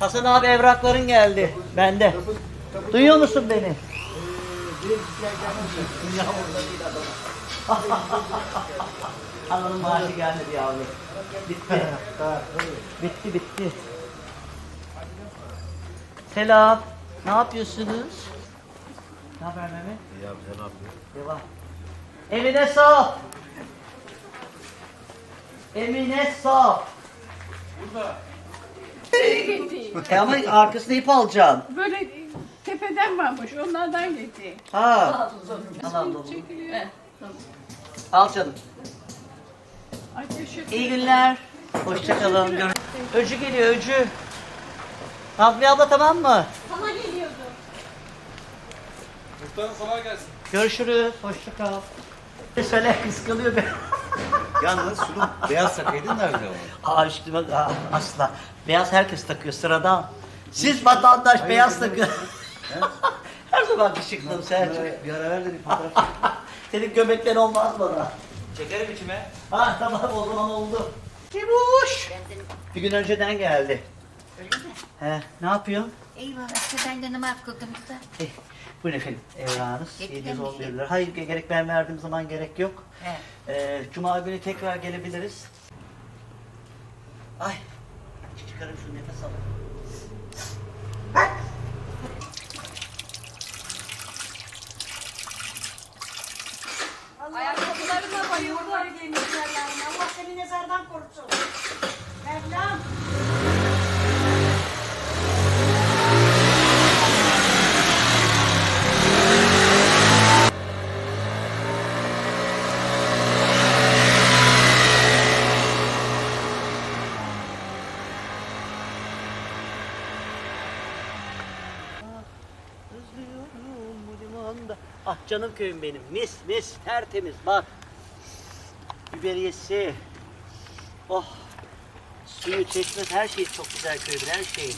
Hasan abi evrakların geldi. Bende. Duyuyor musun beni? Ananın maaşı gelmedi yavrum. Bitti. bitti bitti. Selam. Ne yapıyorsunuz? Ne haber Mehmet? İyi abi sen ne yapıyorsun? Devam. Emine sağ. Emine sağ. E ama arkasına ip alacaksın. Böyle tepeden varmış, onlardan getir. Ha. Tamam tamam. Çekiliyor. Al canım. Ay teşekkür İyi günler. Hoşçakalın. Öcü geliyor öcü. Nazmiye abla tamam mı? Sana geliyordu. Muhtarım kolay gelsin. Görüşürüz. Hoşçakal. Söyle kıskanıyor beni. Yalnız şunu beyaz takaydın nerede o? Aa üstüme aa, asla. Beyaz herkes takıyor sıradan. Siz vatandaş beyaz takıyor. Her zaman şıklım Selçuk. Bir ara ver de bir fotoğraf çek. Senin göbekten olmaz bana. Çekerim içime. Ha tamam o zaman oldu. Kibuş. Bir gün önceden geldi. He, ne yapıyorsun? Eyvallah işte ben de namaz kıldım da. Eh, buyurun efendim evrağınız. Yetkilen 711 bir şey. lira. Hayır gerek ben verdiğim zaman gerek yok. He. Ee, Cuma günü tekrar gelebiliriz. Ay. Çıkarım şu nefes alayım. Ayakkabılarına demişlerler. Allah seni nezardan korusun. Ah canım köyüm benim. Mis mis tertemiz bak. Biberiyesi. Oh. Suyu çeşmesi her şey çok güzel köyümün her şeyi.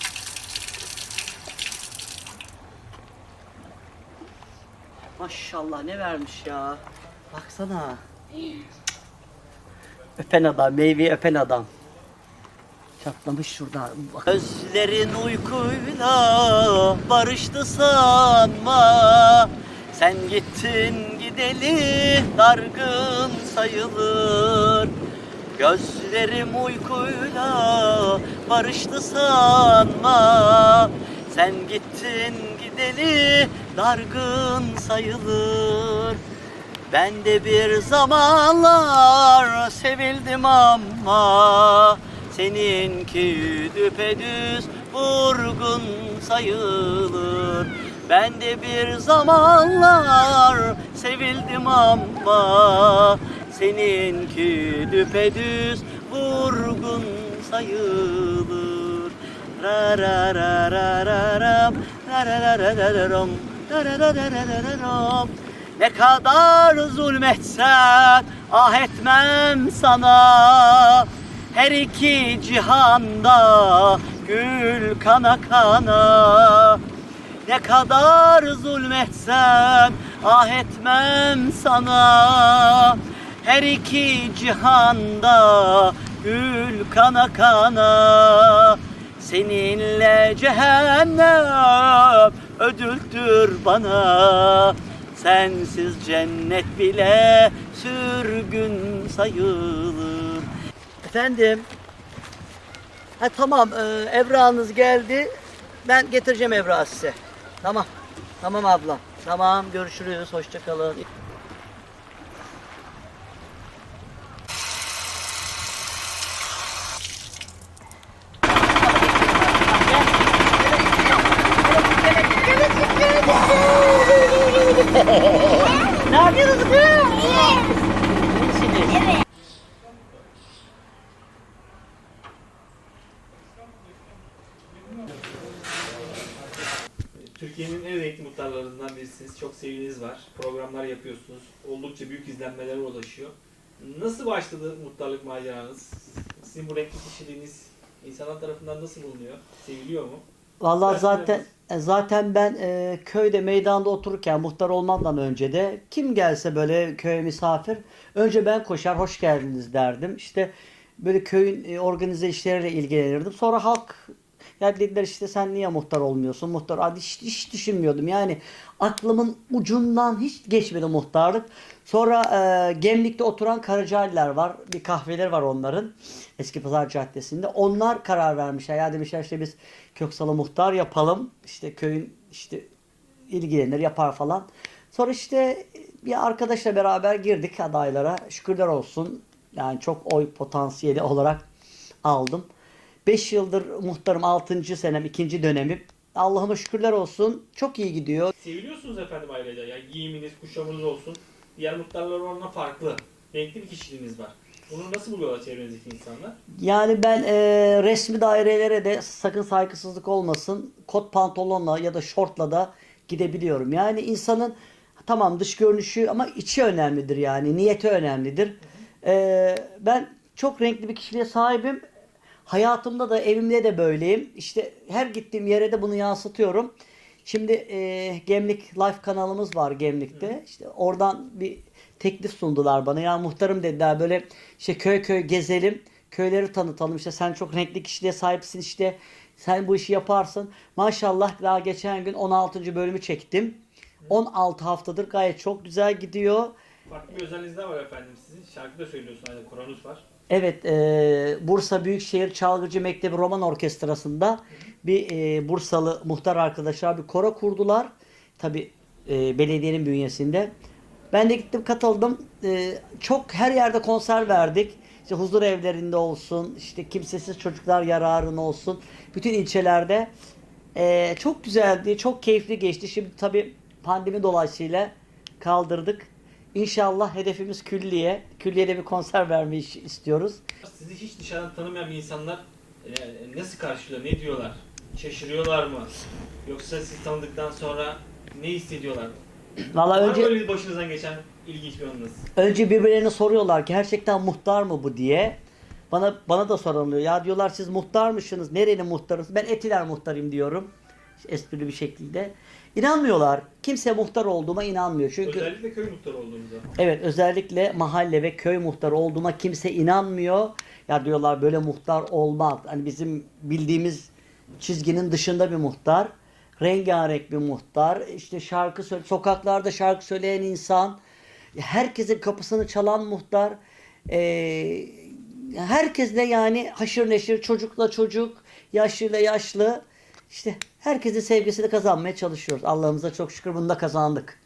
Maşallah ne vermiş ya. Baksana. Öpen adam, meyveyi öpen adam. Çatlamış şurada. Gözlerin uykuyla barıştı sanma. Sen gittin gideli dargın sayılır. Gözlerim uykuyla barıştı sanma. Sen gittin gideli dargın sayılır. Ben de bir zamanlar sevildim ama Seninki düpedüz vurgun sayılır Ben de bir zamanlar sevildim ama Seninki düpedüz vurgun sayılır Ra ra ra ra ra ra ra ra ra ra ra ram ra ra ra ra ra ra ne kadar zulmetsen ah etmem sana Her iki cihanda gül kana kana Ne kadar zulmetsen ah etmem sana Her iki cihanda gül kana kana Seninle cehennem ödüldür bana Sensiz cennet bile sürgün sayılır. Efendim? Ha tamam, e, evrağınız geldi. Ben getireceğim evrağı size. Tamam. Tamam ablam. Tamam, görüşürüz. Hoşça kalın. Ne yapıyorsunuz kız? İyisiniz. Türkiye'nin en renkli muhtarlarından birisiniz. Çok sevginiz var. Programlar yapıyorsunuz. Oldukça büyük izlenmelere ulaşıyor. Nasıl başladı muhtarlık maceranız? Sizin bu renkli kişiliğiniz insanlar tarafından nasıl bulunuyor? Seviliyor mu? Vallahi İsterseniz- zaten zaten ben e, köyde meydanda otururken muhtar olmamdan önce de kim gelse böyle köye misafir önce ben koşar hoş geldiniz derdim. İşte böyle köyün e, organize işleriyle ilgilenirdim. Sonra halk Ya dediler işte sen niye muhtar olmuyorsun? Muhtar hadi hiç, hiç düşünmüyordum. Yani aklımın ucundan hiç geçmedi muhtarlık. Sonra e, Gemlik'te oturan Karacaliler var. Bir kahveleri var onların. Eski Pazar Caddesi'nde. Onlar karar vermişler. Ya demişler işte biz Köksal'a muhtar yapalım. İşte köyün işte ilgilenir yapar falan. Sonra işte bir arkadaşla beraber girdik adaylara. Şükürler olsun. Yani çok oy potansiyeli olarak aldım. 5 yıldır muhtarım 6. senem 2. dönemim. Allah'ıma şükürler olsun. Çok iyi gidiyor. Seviliyorsunuz efendim ayrıca. Yani giyiminiz, kuşamınız olsun. Diğer muhtarlar oranla farklı. Renkli bir kişiliğiniz var. Bunu nasıl buluyorlar çevrenizdeki insanlar? Yani ben e, resmi dairelere de sakın saygısızlık olmasın. Kot pantolonla ya da şortla da gidebiliyorum. Yani insanın tamam dış görünüşü ama içi önemlidir yani. Niyeti önemlidir. E, ben çok renkli bir kişiliğe sahibim. Hayatımda da evimde de böyleyim. İşte her gittiğim yere de bunu yansıtıyorum. Şimdi e, Gemlik Life kanalımız var Gemlik'te. İşte oradan bir teklif sundular bana. Ya muhtarım dediler böyle işte köy köy gezelim. Köyleri tanıtalım. İşte sen çok renkli kişiliğe sahipsin işte. Sen bu işi yaparsın. Maşallah daha geçen gün 16. bölümü çektim. 16 haftadır gayet çok güzel gidiyor. Farklı bir özelliğiniz daha var efendim sizin. Şarkı da söylüyorsun. Koronuz var. Evet, e, Bursa Büyükşehir Çalgıcı Mektebi Roman Orkestrası'nda bir e, Bursalı muhtar arkadaşlar bir koro kurdular. Tabi belediyenin bünyesinde. Ben de gittim katıldım. E, çok her yerde konser verdik. İşte huzur evlerinde olsun, işte kimsesiz çocuklar yararına olsun. Bütün ilçelerde. E, çok güzeldi, çok keyifli geçti. Şimdi tabi pandemi dolayısıyla kaldırdık. İnşallah hedefimiz külliye. Külliyede bir konser vermeyi istiyoruz. Sizi hiç dışarıdan tanımayan insanlar e, nasıl karşılıyor, ne diyorlar? Şaşırıyorlar mı? Yoksa siz tanıdıktan sonra ne hissediyorlar? Valla Var mı önce böyle bir başınızdan geçen ilginç bir anınız? önce birbirlerine soruyorlar ki gerçekten muhtar mı bu diye. Bana bana da soruluyor. Ya diyorlar siz muhtar mısınız? Nerenin muhtarısınız? Ben Etiler muhtarıyım diyorum. Esprili bir şekilde. İnanmıyorlar. Kimse muhtar olduğuma inanmıyor. Çünkü Özellikle köy muhtarı olduğunuza. Evet özellikle mahalle ve köy muhtarı olduğuma kimse inanmıyor. Ya diyorlar böyle muhtar olmaz. Hani bizim bildiğimiz çizginin dışında bir muhtar. Rengarenk bir muhtar. İşte şarkı söyle sokaklarda şarkı söyleyen insan. Herkesin kapısını çalan muhtar. Ee, herkesle yani haşır neşir çocukla çocuk, yaşlıyla yaşlı. İşte herkesin sevgisini kazanmaya çalışıyoruz. Allah'ımıza çok şükür bunu da kazandık.